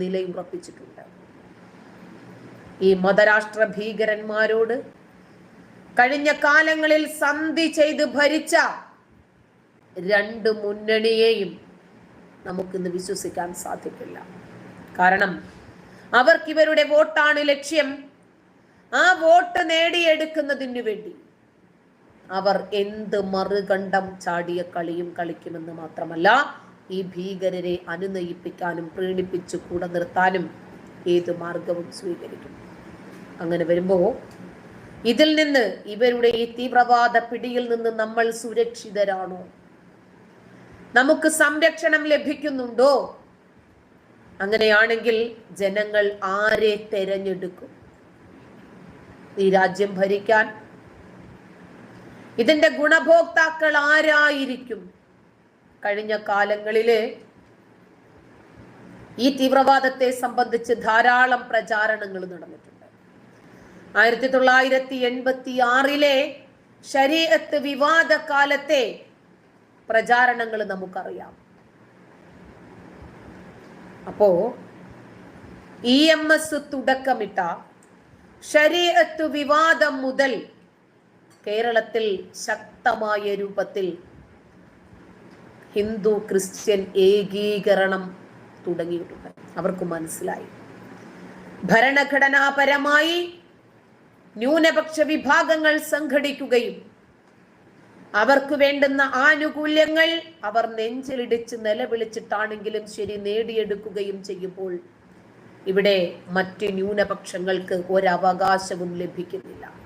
നിലയുറപ്പിച്ചിട്ടുണ്ട്. ഈ മതരാഷ്ട്ര ഭീകരന്മാരോട് കഴിഞ്ഞ കാലങ്ങളിൽ സന്ധി ചെയ്ത് ഭരിച്ച രണ്ട് മുന്നണിയെയും നമുക്കിന്ന് വിശ്വസിക്കാൻ സാധിക്കില്ല. കാരണം അവർക്ക് ഇവരുടെ വോട്ടാണ് ലക്ഷ്യം. ആ വോട്ട് നേടിയെടുക്കുന്നതിന് വേണ്ടി അവർ എന്ത് മറുകണ്ഠം ചാടിയ കളിയും കളിക്കുമെന്ന് മാത്രമല്ല ഈ ഭീകരരെ അനുനയിപ്പിക്കാനും പ്രീണിപ്പിച്ച് കൂടെ നിർത്താനും ഏത് മാർഗവും സ്വീകരിക്കും. അങ്ങനെ വരുമ്പോൾ ഇതിൽ നിന്ന് ഇവരുടെ ഈ തീവ്രവാദ പിടിയിൽ നിന്ന് നമ്മൾ സുരക്ഷിതരാണോ? നമുക്ക് സംരക്ഷണം ലഭിക്കുന്നുണ്ടോ? അങ്ങനെയാണെങ്കിൽ ജനങ്ങൾ ആരെ തെരഞ്ഞെടുക്കും? ഈ രാജ്യം ഭരിക്കാൻ. ഇതിന്റെ ഗുണഭോക്താക്കൾ ആരായിരിക്കും? കഴിഞ്ഞ കാലങ്ങളിൽ ഈ തീവ്രവാദത്തെ സംബന്ധിച്ച് ധാരാളം പ്രചാരണങ്ങൾ നടന്നിട്ടുണ്ട്. ആയിരത്തി തൊള്ളായിരത്തി എൺപത്തി ആറിലെ ശരീരത്ത് വിവാദ കാലത്തെ പ്രചാരണങ്ങൾ നമുക്കറിയാം. അപ്പോ ഇ എം എസ് തുടക്കമിട്ട ശരീരത്ത് വിവാദം മുതൽ കേരളത്തിൽ ശക്തമായ രൂപത്തിൽ ഹിന്ദു ക്രിസ്ത്യൻ ഏകീകരണം തുടങ്ങിയിട്ടുണ്ട്. അവർക്ക് മനസ്സിലായി. ഭരണഘടനാപരമായി ന്യൂനപക്ഷ വിഭാഗങ്ങൾ സംഘടിക്കുകയും അവർക്ക് വേണ്ടുന്ന ആനുകൂല്യങ്ങൾ അവർ നെഞ്ചിലിടിച്ച് നിലവിളിച്ചിട്ടാണെങ്കിലും ശരി നേടിയെടുക്കുകയും ചെയ്യുമ്പോൾ ഇവിടെ മറ്റ് ന്യൂനപക്ഷങ്ങൾക്ക് ഒരവകാശവും ലഭിക്കുന്നില്ല.